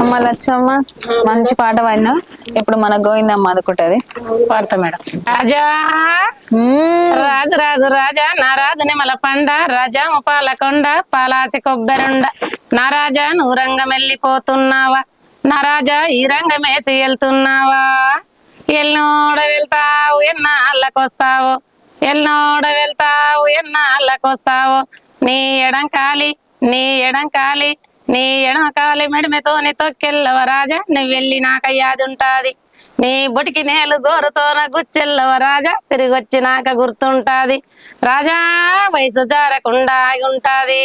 అమ్మ లచ్చమ్మ మంచి పాట పాడినా? ఇప్పుడు మన గోవిందమ్మ అందుకుంటది పాడతా మేడం. రాజా. రాజు రాజు రాజా నా రాజు నిమల పండ రాజా పాలకొండ పాలాసి కొబ్బరుండ. నా రాజా నువ్వు రంగం వెళ్ళిపోతున్నావా నా రాజా ఈ రంగం వేసి వెళ్తున్నావా ఎల్నోడ వెళ్తావు ఎన్నాళ్ళకొస్తావు? ఎల్నోడ వెళ్తావు ఎన్నాళ్ళకొస్తావు? నీ ఎడం కాలి నీ ఎడం కాలి నీ ఎడం కాలి తొక్కెల్లవ రాజా నువ్వు వెళ్ళి నాకు నీ బొటికి నేలు గోరుతోన గుచ్చెల్లవ రాజా తిరిగి వచ్చినాక గుర్తుంటాది. రాజా వయసు జారకుండా ఆగి ఉంటాది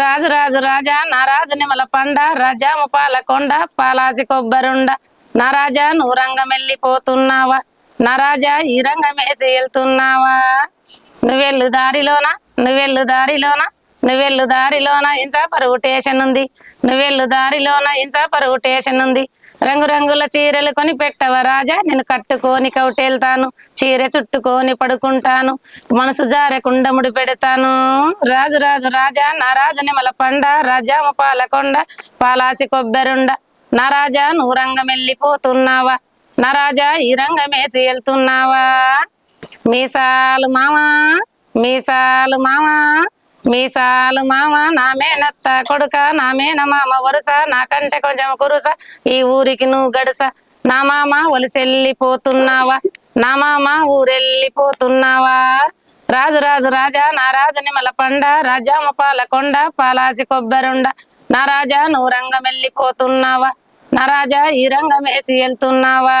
రాజు రాజు రాజా నా రాజు నిమల పండ రాజా పాలకొండ పాలాసి కొబ్బరుండ. నా రాజా నువ్వు రంగం వెళ్ళిపోతున్నావా నా రాజా ఈ రంగం వేసి వెళ్తున్నావా నువ్వెళ్ళు దారిలోన? నువ్వెళ్ళు దారిలోన? నువ్వెళ్ళు దారిలోన ఇంచా పరుగు టేషన్ ఉంది. నువ్వెళ్ళు దారిలోన ఇంచా పరుగు టేషన్ ఉంది. రంగురంగుల చీరలు కొని పెట్టవ రాజా? నేను కట్టుకొని కౌటెళ్తాను. చీర చుట్టుకొని పడుకుంటాను. మనసు జారకుండా ముడి పెడతాను. రాజు రాజు రాజా నా రాజు నిమల పండ రాజాము పాలకొండ పాలాసి కొబ్బరుండ. నా రాజా నువ్వు రంగం వెళ్ళిపోతున్నావా నా రాజా ఈ రంగమేసి వెళ్తున్నావా మీసాలు మామా మీసాలు మామా మీసాలు మామ నా మేనత్త కొడుక నా మేన మామ వరుస నాకంటే కొంచెం కురుస ఈ ఊరికి నువ్వు గడుస. నా మామ ఒలిసెళ్ళిపోతున్నావా నా మామ ఊరెళ్ళిపోతున్నావా రాజు రాజు రాజా నా రాజు నిమల పండ రాజాము పాలకొండ పాలాసి కొబ్బరుండ. నా రాజా నువ్వు రంగం వెళ్ళిపోతున్నావా నా రాజా ఈ రంగం వేసి వెళ్తున్నావా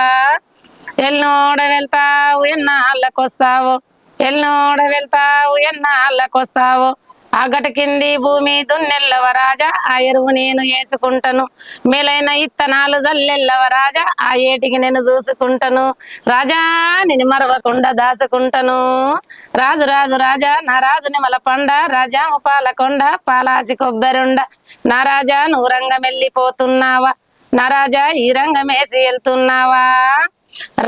ఎల్నోడ వెళ్తావు ఎన్నాళ్ళకొస్తావు? ఎల్నోడ వెళ్తావు ఎన్నాళ్ళకొస్తావు? ఆ కింది భూమి దున్నెల్లవ రాజా ఆ ఎరువు నేను వేసుకుంటాను మేలైన ఇత్తనాలు జల్లెల్లవరాజా ఆ ఏటికి నేను చూసుకుంటాను. రాజా నేను మరవకుండా దాసుకుంటాను. రాజు రాజు రాజా నా రాజు నిమల పండ రాజా పాలకొండ పాలాసి కొబ్బరుండ. నా రాజా నువ్వు రంగం వెళ్ళిపోతున్నావా నా రాజా ఈ రంగం వేసి వెళ్తున్నావా.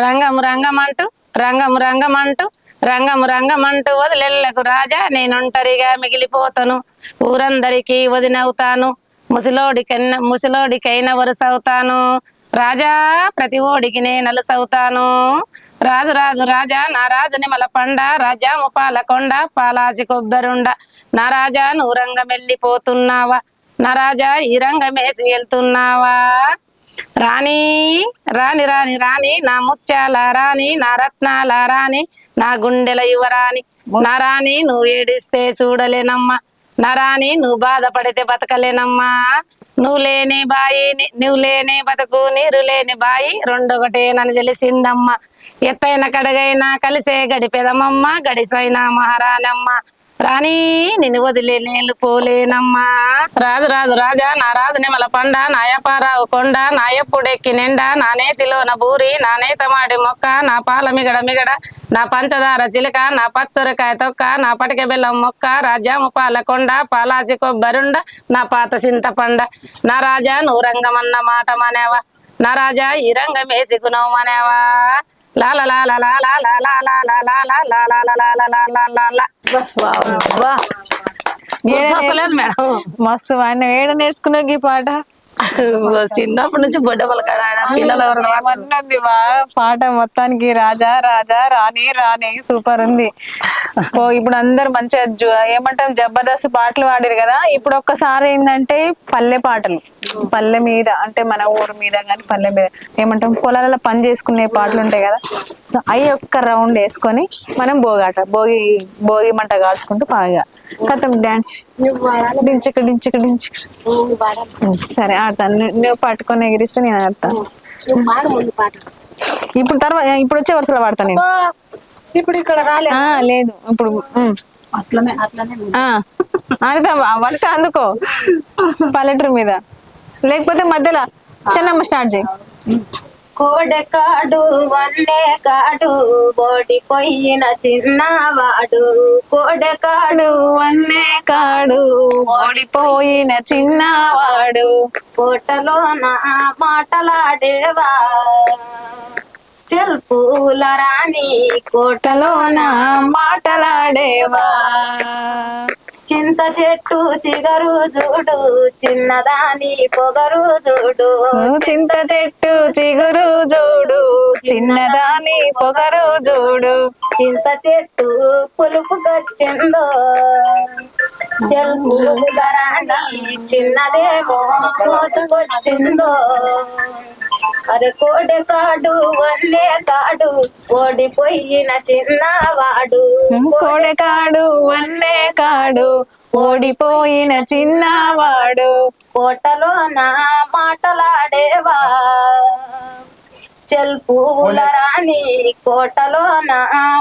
రంగం రంగం అంటూ రంగం రంగం అంటూ రంగం రంగం అంటూ వదిలెళ్ళకు రాజా నేను ఒంటరిగా మిగిలిపోతాను. ఊరందరికీ వదినవుతాను. ముసలోడికైనా ముసలోడికైనా వరుసవుతాను. రాజా ప్రతి ఓడికి నేను అలసవుతాను రాజు రాజు రాజా నా రాజు నిమల పండ రాజా ముపాలకొండ పాలాసి కొబ్బరుండ. నా రాజా నువ్వు రంగం వెళ్ళిపోతున్నావా నా రాజా ఈ రంగమేసి వెళ్తున్నావా రాణి రాణి రాణి రాణి నా ముత్యాల రాణి నా రత్నాల రాణి నా గుండెల యువరాణి నా రాణి నువ్వు ఏడిస్తే చూడలేనమ్మా. నా రాణి నువ్వు బాధపడితే బతకలేనమ్మా. నువ్వు లేని బాయి నువ్వు లేని బతుకు నీరు లేని బాయి రెండొకటే నన్ను తెలిసిందమ్మా. ఎత్తైన కడగైనా కలిసే గడిపెదమమ్మ. గడిసైన మహారాణమ్మ రాణి నిన్ను వదిలే నేను పోలేనమ్మా. రాజు రాజు రాజా నా రాజు నిమల పండ నాయపారావు కొండ నాయప్పుడెక్కి నిండా నా నేతిలో నా బూరి నా నేతమాడి మొక్క నా పాల మిగడ మిగడ నా పంచదార చిలక నా పచ్చరికాయ తొక్క నా పటిక బెల్లం మొక్క రాజ్యాము పాల కొండ పాలాసి కొబ్బరుండ నా పాత చింతపండ నా రాజా నువ్వు రంగమన్న మాట మనేవా? నా రాజా ఈ రంగం వేసుకున్నావు మనేవా? మస్తు వాడిన ఏడ నేర్చుకున్నా ఈ పాట చిన్నప్పటి నుంచి బొడ్డ పలకాడ పిల్లలు ఎవరు ఏమన్నది వా? పాట మొత్తానికి రాజా రాజా రాణి రాణి సూపర్ ఉంది. ఓ ఇప్పుడు అందరు మంచిగా ఏమంటాం జబర్దస్త్ పాటలు పాడారు కదా ఇప్పుడు ఒక్కసారి ఏంటంటే పల్లె పాటలు. పల్లె మీద అంటే మన ఊరు మీద కానీ పల్లె మీద ఏమంటాం పొలాలలో పని చేసుకునే పాటలు ఉంటాయి కదా సో అవి ఒక్క రౌండ్ వేసుకొని మనం భోగాట భోగి భోగి మంట కాల్చుకుంటూ బాగా కథం డాన్స్. డించక డించక డించక. సరే ఆడతాను నువ్వు- పట్టుకొని ఎగిరిస్తే నేను ఆడతాను ఇప్పుడు తర్వాత ఇప్పుడు వచ్చే వరుసలో వాడతాను నేను. ఇప్పుడు ఇక్కడ రాలే. ఆ, లేదు. ఇప్పుడు. అట్లనే అట్లనే ఆ, అనిత వంట అందుకో. పల్లెటూరు మీద. లేకపోతే మధ్యలో. చిన్నమ్మ స్టార్ట్ చేయి. కోడెకాడు వన్నేకాడు ఓడిపోయిన చిన్నవాడు. కోడెకాడు వన్నే కాడు ఓడిపోయిన చిన్నవాడు. కోటలో మాటలాడేవా? చెల్పూల రాణి కోటలోన మాటలాడేవా? చింత చెట్టు చిగరు చూడు చిన్నదాని పొగరు చూడు. చింత చెట్టు చిగురు చూడు చిన్నదాని పొగరు చూడు. చింత చెట్టు పులుపు గరాని చిన్నదేమో కోతుకొచ్చిందో. అరే కోడె కాడు వల్లే కాడు ఓడిపోయిన చిన్నవాడు. కోడెకాడు వన్నే కాడు ఓడిపోయిన చిన్నవాడు కోటలో నా మాటలాడేవా? చెల్పూల రాణి కోటలో నా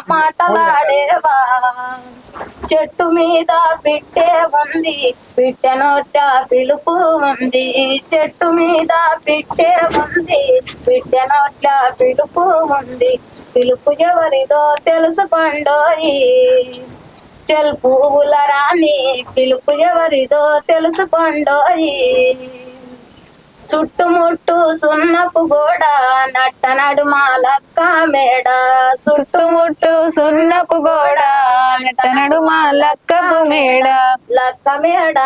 మాటలాడేవా? చెట్టు మీద పిట్టే ఉంది పిట్టె నోట పిలుపు ఉంది. చెట్టు మీద పిట్టే ఉంది పిట్టె నోట పిలుపు ఉంది. పిలుపు ఎవరిదో తెలుసుకోండోయి. చెల్పూల రాణి పిలుపు ఎవరిదో తెలుసుకోండోయి. చుట్టుముట్టు సున్నపు గోడ నట్ట నడుమ లక్క మేడ. చుట్టుముట్టు సున్నపు గోడ నట్ట నడుమ లక్కపు మేడ. లక్క మేడ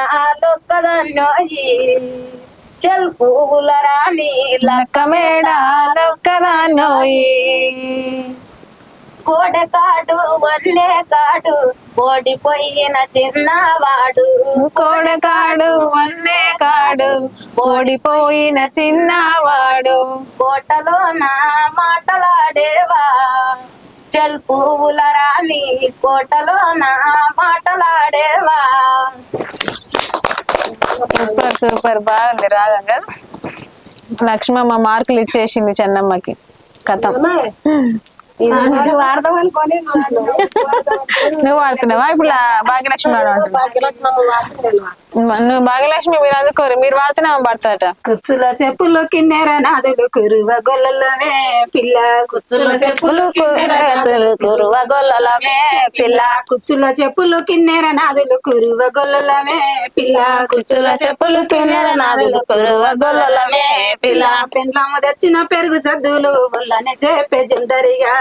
లొక్కదన్నోయి. చెల్ పువ్వుల రాణి లక్క మేడ లొక్కదన్నోయి. కోడ కాడు వన్నే కాడు ఓడిపోయిన చిన్నవాడు. కోడకాడు వన్నే కాడు ఓడిపోయిన చిన్నవాడు. కోటలో నా మాటలాడేవా? చెల్ పువ్వుల రాణి కోటలో నా మాటలాడేవా? Super super. బాగుంది కదా లక్ష్మమ్మ మార్కులు ఇచ్చేసింది చెన్నమ్మకి. కథం. వాడదాం అనుకోని నువ్వు వాడుతున్నావా? ఇప్పుడు భాగ్యలక్ష్మి వాడు నువ్వు భాగ్యలక్ష్మి మీరు అందుకోరు. మీరు వాడుతున్నావా పడతాట కుచ్చుల చెప్పులు కిన్నెర నాదులు కురువ గొల్లలవే పిల్ల. కుచ్చుల చెప్పులు కురువ గొల్లలమే పిల్ల. కుచ్చుల చెప్పులు కిన్నెర నాదులు కురువ గొల్లలవే పిల్ల. కుచ్చుల చెప్పులు కిన్నెర నాదులు కురువ గొల్లలమే పిల్ల. పెండ్లాము తెచ్చిన పెరుగు సద్దులు వల్లనే చెప్పే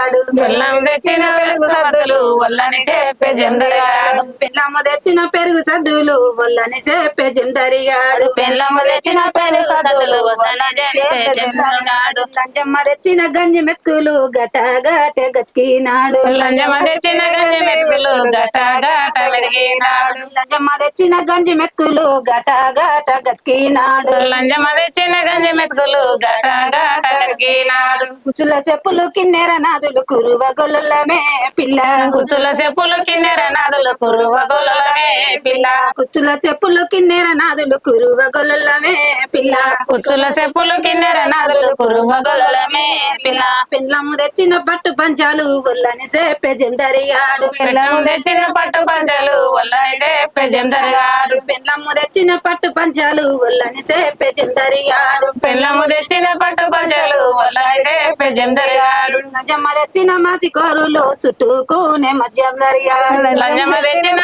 జందరిగాడు బెల్లం తెచ్చిన వెలుగు సద్దులు వల్లని చెప్పే జందరిగాడు. పెండ్లాము తెచ్చిన పెరుగు సద్దులు వల్లనే చెప్పే జందరిగాడు. బెల్లము తెచ్చిన పెరుగు సద్దులు వల్లని చెప్పే జందరిగాడు. లంచమ్మ తెచ్చిన గంజి మెక్కులు గట గట గతికినాడు. లంజమ తెచ్చిన గంజి మెతుకులు గట గట మెరిగినాడు లంజమ్మ తెచ్చిన గంజి మెక్కులు గట గట గతికినాడు. లంజమ తెచ్చిన గంజి మెతుకులు గట గట మెరిగినాడు కుచుల చెప్పులు కిన్నెర నాదులు కురువ గొల్లమే పిల్ల. కుచ్చుల చెప్పులు కిన్నెర నాదులు కురువ గొల్లలమే పిల్ల. కుచుల చెప్పులు కిన్నెర నాదులు కురువ గొల్లమే పిల్ల. కుచ్చుల చెప్పులు కిన్నెర నాదులు కురువ గొల్లలమే పిల్ల. పెండ్లము తెచ్చిన పట్టు పంచాలు ఒల్లని చెప్పే జందరిగాడు పిల్లము తెచ్చిన పట్టు పంచలు వల్లని చెప్పే జందరిగాడు పెండ్లము తెచ్చిన పట్టు పంచాలు ఒల్లని చెప్పే జందరిగాడు పిల్లము తెచ్చిన పట్టు పంచలు వల్లని చెప్పే జందరిగాడు లంజమ్మ తెచ్చిన మాసి కోరులు చుట్టూకునే మద్యం తెచ్చిన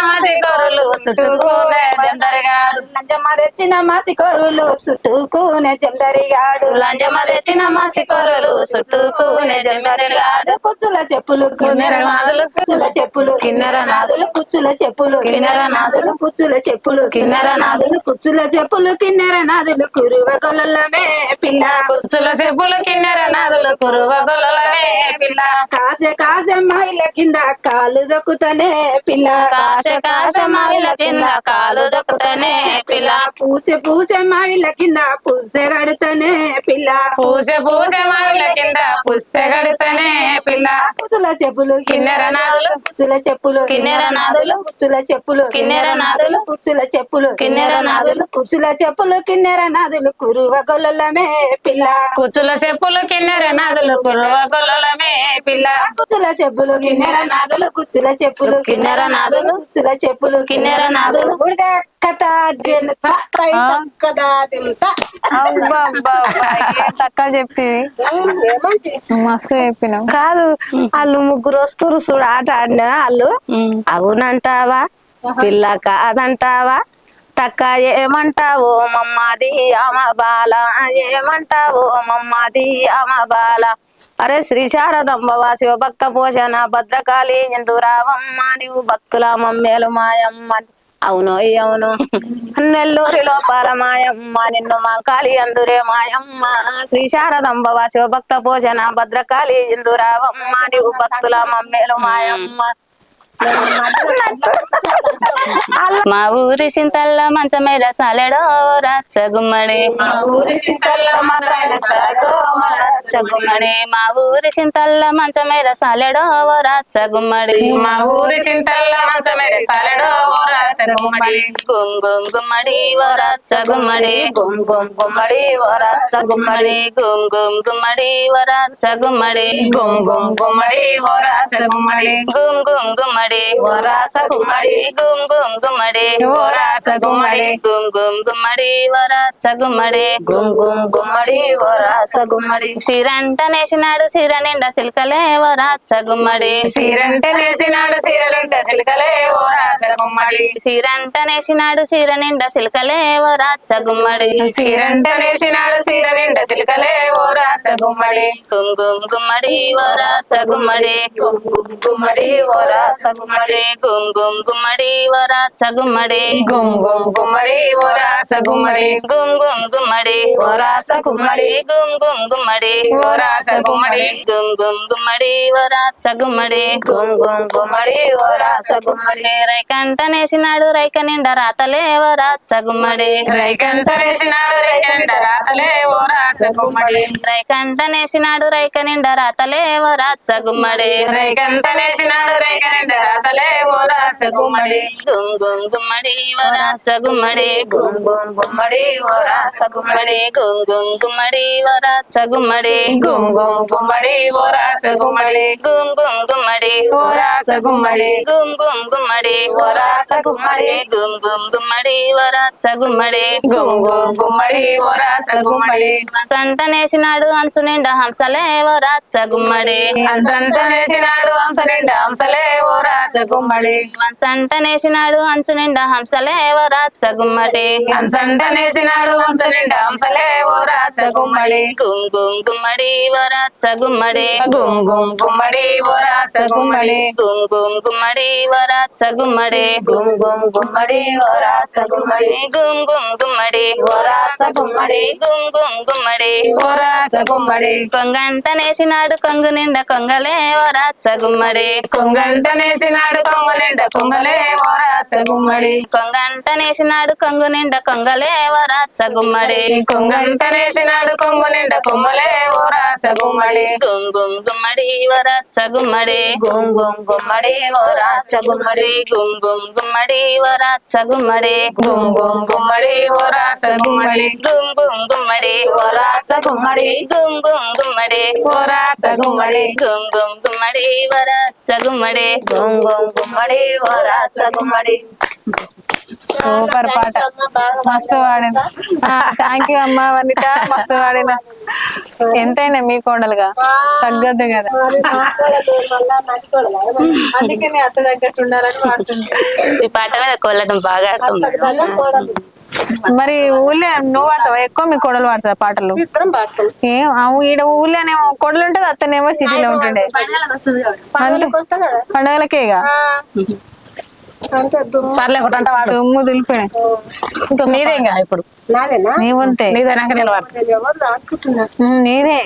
చుట్టుకునే జందరిగాడు లంజమ్మ తెచ్చిన చుట్టూకునే జందరిగాడు లంజమ తెచ్చిన మాసి కోరులు చుట్టుకునే జందరిగాడు కుచ్చుల చెప్పులు కిన్నెర నాదులు కుచ్చుల చెప్పులు కిన్నెర నాదులు కుచ్చుల చెప్పులు కిన్నెర నాదులు కుచ్చుల చెప్పులు కిన్నెర నాదులు కుచ్చుల చెప్పులు కిన్నెర నాదులు కురువ గొల్లమే పిల్ల. కుచ్చుల చెప్పులు కిన్నెర నాదులు కురువ గొల్లలమే పిల్ల. కాసే కాసే మైల కింద కాలు దొక్కుతనే పిల్ల. కాశ కాశ మావిల కింద కాలు దొక్కుతనే పిల్ల. పూసే పూసే మావిల కింద పూసే గడుతనే పిల్ల. పూసే పూసే మావిల కింద పుస్తే గడితేనే పిల్ల. కుచ్చుల చెప్పులు కిన్నెర నాదులు. కుచ్చుల చెప్పులు కిన్నెర నాదులు. కుచ్చుల చెప్పులు కిన్నెర నాదులు కుచ్చుల చెప్పులు కిన్నెర నాదులు కుచ్చుల చెప్పులు కిన్నెర నాదులు కురువ గొల్లమే పిల్ల. కుచ్చుల చెప్పులు కిన్నెర నాదులు కురువ గొల్లలమే పిల్ల. కుచ్చుల చెప్పులు కిన్నెర నాదులు కుచ్చుల చెప్పులు కిన్నెర నాదులు కుచ్చుల చెప్పులు కిన్నెర నాదులు. ఉడిద కథ జనత కదా తింట తక్కువ చెప్తివి మస్తు చెప్పినావు కాదు వాళ్ళు ముగ్గురు వస్తురు చూడు ఆట ఆడినా వాళ్ళు. అవునంటావా? పిల్ల కాదంటావా? తక్క ఏమంటావో మమ్మాది అమ బాల ఏమంటావో మమ్మాది అమ బాల అరే శ్రీ శారదమ్మ శివభక్త పోషణ భద్రకాళి ఇందురావమ్మ నీవు భక్తుల మమ్మేలు మాయమ్మ. అవును అవును. నెల్లూరి లోపల మాయమ్మ నిన్ను మా కాళి అందురే మాయమ్మ. శ్రీ శారదంబవ శివభక్త పోషణ భద్రకాళి ఇందురావమ్మ నీవు భక్తుల మమ్మేలు మాయమ్మ. మా ఊరి సింతల్ల మంచమేర సాలెడో రచ్చ గుమ్మడి మా ఊరి సింతల్ల మంచమేర సాలెడో రచ్చ గుమ్మడి మా ఊరి సింతల్ల మంచమేర సాలెడో రచ్చ గుమ్మడి మా ఊరి సింతల్ల మంచమేర సాలెడో రాచ గుమ్మడి గుమ్ గుమ్ గుమ్మడి ఓ రచ్చ గుమ్మడి గుమ్ గుమ్ గుమ్మడి ఓ రచ్చ గుమ్మడి గుమ్ గుమ్ గుమ్మడి ఓ రచ్చ గుమ్మడి గుమ్ గుమ్ గుమ్మడి ఓ రాచ గుమ్మడి గుమ్ గుమ్ గుమ్మడి ఓ రాస గుమ్మడి గుమ్ గుమ్ గుమ్మడి ఓ గుమ్మడి గుమ్ గుమ్ గుమ్మడి ఓ గుమ్మడి గుమ్ గుమ్ గుమ్మడి ఓ గుమ్మడి. సిరంట నేసినాడు సిర నిండా సిల్కలే ఓ గుమ్మడి. నేసినాడు సిర నిండా సిల్కలే గుమ్మడి సిరంట నేసినాడు సిర నిండా సిల్కలే ఓ రచ్చ గుమ్మడి సీరంటే నేసినాడు సీర నిండా సిలకలే ఓ రాచ గుమ్మడి గుమ్ గుమ్ గుమ్మడి ఓ రచ్చ గుమ్మడి గుమ్ గుమ్ గుమ్మడి ఓ రాస గుమ్మడి గుమ్ గుమ్ గుమ్మడి ఓ రచ్చ గుమ్మడి గుమ్ గుమ్ గుమ్మడి ఓ రాచ గుమ్మడి గుమ్ గుమ్ గుమ్మడి ఓ రాస గుమ్మడి గుమ్ గుమ్ గుమ్మడి ఓ రాచ గుమ్మడి గుమ్ గుమ్ గుమ్మడి ఓ రచ్చ గుమ్మడి గుమ్ గుమ్ గుమ్మడి ఓ రాస గుమ్మడి రైకంట నేసినాడు రైక నిండా రాతలే ఓ రచ్చ గుమ్మడి రైకంట నేసినాడు రైకంట రాతలే ఓ రాచ గుమ్మడి రైకంట నేసినాడు రైక నిండా రాతలే ఓ రచ్చ గుమ్మడి రైకంట నేసినాడు రైకంట రాతలే ఓ రాచ గుమ్మడి గుమ్ గుమ్ గుమ్మడి ఓ రచ్చ గుమ్మడి గుమ్ గుమ్ గుమ్మడి ఓ రాస గుమ్మడి గుమ్ గుమ్ గుమ్మడి ఓ రచ్చ గుమ్మడి గుమ్ గుమ్ గుమ్మడి ఓ రాచ గుమ్మడి గుమ్ గుమ్ గుమ్మడి. ఓ రాచ గుమ్మడి గుమ్ గుమ్ గుమ్మడి. ఓ రాస గుమ్మడి గుమ్ గుమ్ గుమ్మడి ఓ రచ్చ గుమ్మడి గుమ్ గుమ్ గుమ్మడి రాచ గుమ్మడి సంట నేసినాడు అంచు నిండా హంసలే గుమ్మడి అంచంత నేసినాడు హంస నిండా హంసలే ఓ గుమ్మడి అంచు నిండా హంసలే గుమ్మడి అంచంత నేసినాడు హంస నిండా హంసలే గుమ్మడి గుమ్ గుమ్ గుమ్మడి ఓ రచ్చ గుమ్మడి గుమ్ గుమ్ గుమ్మడి ఓ రాచ గుమ్మడి గుమ్ గుమ్ గుమ్మడి గుమ్మడి గుమ్ గుమ్ గుమ్మడి ఓ రాస గుమ్మడి గుమ్ గుమ్ గుమ్మడి. ఓ రాస గుమ్మడి గుమ్ గుమ్ గుమ్మడి. ఓ గుమ్మడి కొంగంట నేసినాడు కొంగు నిండా కొంగలే ఓ రచ్చ గుమ్మడి కొంగంట నేసినాడు కొంగ నిండా కొంగలే ఓ గుమ్మడి కొంగంట నేసినాడు కొంగు నిండా కొంగలే ఓ రచ్చ గుమ్మడి కొంగంట నేసినాడు కొంగ నిండా కొమ్మలే ఓ రాచ గుమ్మడి గుమ్ గుమ్ గుమ్మడి ఓ గుమ్మడి గుమ్ గుమ్ గుమ్మడి ఓ రాస గుమ్మడి గుమ్ గుమ్ గుమ్మడి ఓ గుమ్మడి గుమ్ గుమ్ గుమ్మడి ఓ రాచ గుమ్మడి గుమ్ గుమ్ గుమ్మడి ఓ రాస గుమ్మడి గుమ్ గుమ్ గుమ్మడి ఓ రాచ గుమ్మడి గుమ్ గుమ్ గుమ్మడి ఓ గుమ్మడి గుమ్ గుమ్ గుమ్మడి ఓ రాస గుమ్మడి సూపర్ పాట. మస్తు వాడిన థ్యాంక్ యూ అమ్మా వనిత. మస్తు వాడిన ఎంతైనా మీ కోడలుగా. తగ్గద్దు కదా. అందుకే నీ అత్త తగ్గట్టు ఉండాలని వాడుతుంది ఈ పాట మీద కొల్లడం బాగా మరి ఊళ్ళో నువ్వు వాడతావా ఎక్కువ మీ కోడలు వాడతావా పాటలు? ఏం? ఆ ఈడ ఊళ్ళోనేమో కోడలు ఉంటుంది అత్తనేమో సిటీలో ఉంటుండే. పండగలకేగా? సర్లే ఒకటంట వాడు. దుమ్ము దులిపోయినాయి నీదేం కదా ఇప్పుడు. నీ వంతే నీదేనాక నేను వాడు ఉమ్, నీదే.